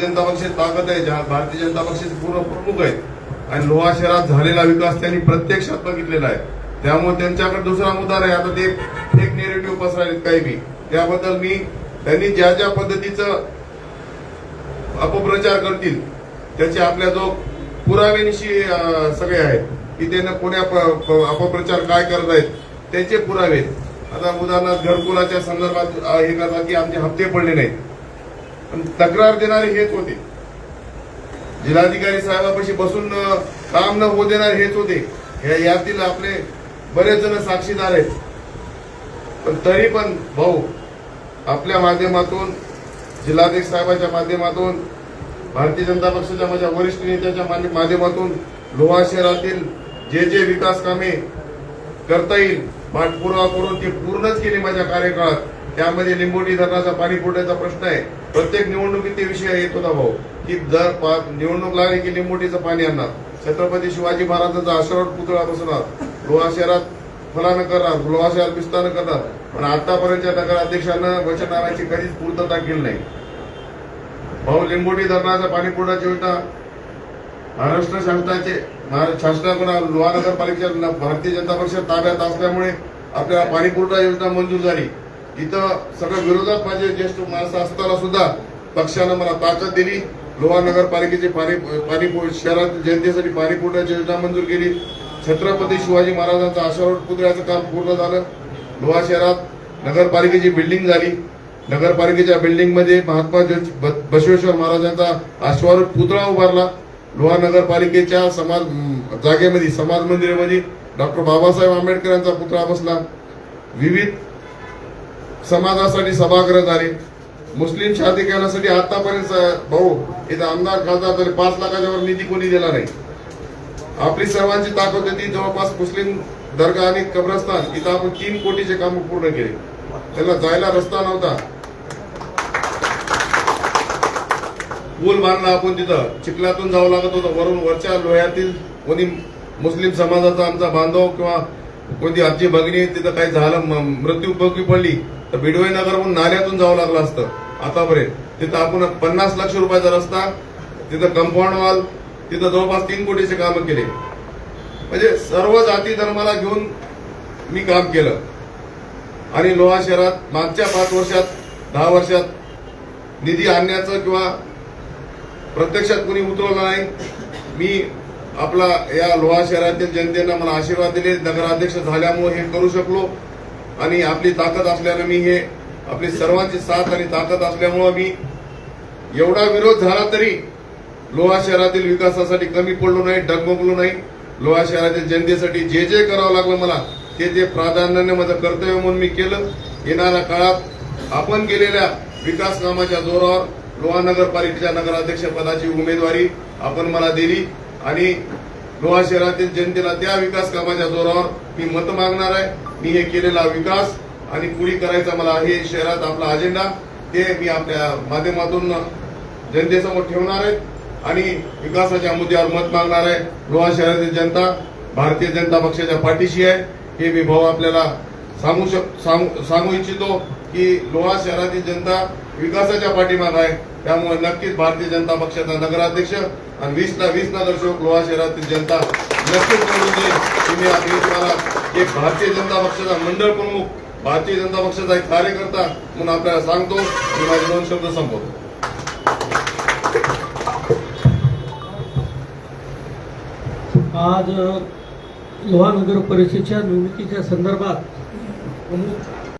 जनता पक्षात ताकद आहे भारतीय जनता पक्षाचे पूर्ण प्रमुख आहेत. आणि लोहा शहरात झालेला विकास त्यांनी प्रत्यक्षात बघितलेला आहे. त्यामुळे त्यांच्याकडे दुसरा मुद्दा नाही. आता ते फेक नेरेटिव्ह पसरायलेत काही मी त्याबद्दल मी त्यांनी ज्या ज्या पद्धतीचं अपप्रचार करतील त्याचे आपल्या जो पुराव्यांशी सगळे आहेत की त्यांना कोण्या अपप्रचार काय करत आहेत त्याचे पुरावे आता उदाहरणार्थ घरकुलाच्या संदर्भात हे करतात की आमचे हप्ते पडले नाहीत. पण तक्रार देणारे हेच होते. जिल्हाधिकारी साहेबापाशी बसून काम न होऊ देणारे हेच होते. यातील आपले बरेच जण साक्षीदार आहेत. पण तरी पण भाऊ आपल्या माध्यमातून जिल्हाध्यक्ष साहेबांच्या माध्यमातून भारतीय जनता पक्षाच्या माझ्या वरिष्ठ नेत्याच्या माध्यमातून लोहा शहरातील जे जे विकास कामे करता येईल पाठपुरावा करून ती पूर्णच केली माझ्या कार्यकाळात. त्यामध्ये लिंबोटी धरणाचा पाणी पुरवठ्याचा प्रश्न आहे. प्रत्येक निवडणुकीत ते विषय येत होता भाऊ? की जर निवडणूक लागली की लिंबोटीचं पाणी आणणार. छत्रपती शिवाजी महाराजांचा आश्रवाट पुतळा बसणार. लोहा शहरात फलानं करणार लोहा शहरात विस्तार करणार. पण आतापर्यंतच्या नगराध्यक्षानं वचनाची कधीच पूर्तता केली नाही. भाऊ लिंबोटी धरणाचा पाणी पुरवठ्याची योजना महाराष्ट्र शासनाचे महाराष्ट्र शासनाकडून लोहा नगरपालिकेच्या भारतीय जनता पक्ष ताब्यात असल्यामुळे आपल्याला पाणी पुरवठा योजना मंजूर झाली. इथं सगळ्या विरोधात माझे ज्येष्ठ माणसं असताना सुद्धा पक्षानं मला ताकद दिली. लोहा नगरपालिकेचे पाणी पाणी शहरात जनतेसाठी पाणी पुरवण्याची योजना मंजूर केली. छत्रपती शिवाजी महाराजांचं आश्रवाट पुतळ्याचं काम पूर्ण झालं. लोहा शहरात नगरपालिकेची बिल्डिंग झाली. नगरपालिकेच्या बिल्डिंगमध्ये महात्मा ब- बसवेश्वर महाराजांचा अश्वारूढ पुतळा उभारला. लोहा नगरपालिकेच्या समाज जागेमध्ये समाज मंदिरामध्ये डॉक्टर बाबासाहेब आंबेडकर यांचा पुतळा बसला. विविध समाजासाठी सभागृह झाले मुस्लिम शादी करण्यासाठी आतापर्यंत भाऊ इथं आमदार खासदार तरी पाच लाखाच्या वर निधी कोणी दिला नाही. आपली सर्वांची ताकद होती जवळपास मुस्लिम दर्गा आणि कब्रस्तान इथं आपण तीन कोटीचे काम पूर्ण केले. त्यांना जायला रस्ता नव्हता. पूल बांधला आपण तिथं. चिखलातून जावं लागत होतं. वरून वरच्या लोह्यातील कोणी मुस्लिम समाजाचा आमचा बांधव किंवा कोणती आमची भगिनी तिथं काही झालं म- मृत्यू पडली. तर बिडवई नगरहून नाल्यातून जावं लागलं असतं. आतापर्यंत. तिथं आपण पन्नास लक्ष रुपयाचा रस्ता तिथं कंपाऊंड वॉल तिथं जवळपास तीन कोटीचे कामं केले. म्हणजे सर्व जाती धर्माला घेऊन मी काम केलं. आणि लोहा शहरात मागच्या पाच वर्षात दहा वर्षात निधी आणण्याचं किंवा प्रत्यक्षात कुणी उतरवलं नाही. मी आपला या लोहा शहरातील जनतेनं मला आशीर्वाद दिले. नगराध्यक्ष झाल्यामुळे हे करू शकलो. आणि आपली ताकद असल्यानं मी हे आपली सर्वांची साथ आणि ताकद असल्यामुळं मी एवढा विरोध झाला तरी लोहा शहरातील विकासासाठी कमी पडलो नाही डगमगलो नाही. लोहा शहरातील जनतेसाठी जे जे करावं लागलं मला ते जे प्राधान्याने माझं कर्तव्य म्हणून मी केलं. येणाऱ्या काळात आपण केलेल्या विकास कामाच्या जोरावर लोहा नगरपालिकेच्या नगराध्यक्षपदाची उमेदवारी आपण मला दिली आणि लोहा शहरातील जनतेला त्या विकास कामाच्या जोरावर मी मत मागणार आहे. मी हे केलेला विकास आणि पुढे करायचा मला हे शहरात आपला अजेंडा ते मी आपल्या माध्यमातून जनतेसमोर ठेवणार आहे आणि विकासाच्या मुद्द्यावर मत मागणार आहे. लोहा शहरातील जनता भारतीय जनता पक्षाच्या पाठीशी आहे. हे मी भाऊ आपल्याला सांगू शक सांगू सांगू इच्छितो की लोहा शहरातील जनता विकासाच्या पाठीमाग आहे. त्यामुळे नक्कीच भारतीय जनता पक्षाचा नगराध्यक्ष आणि वीस ना वीस नगरसेवक लोहा शहरातील जनता नक्कीच करून देईल तुम्ही आपली तुम्हाला एक भारतीय जनता पक्षाचा मंडळ प्रमुख भारतीय जनता पक्षाचा एक कार्यकर्ता म्हणून आपल्याला सांगतो मी माझे दोन शब्द संपवतो. आज लोहा नगर परिषदेच्या निवडणुकीच्या संदर्भात प्रमुख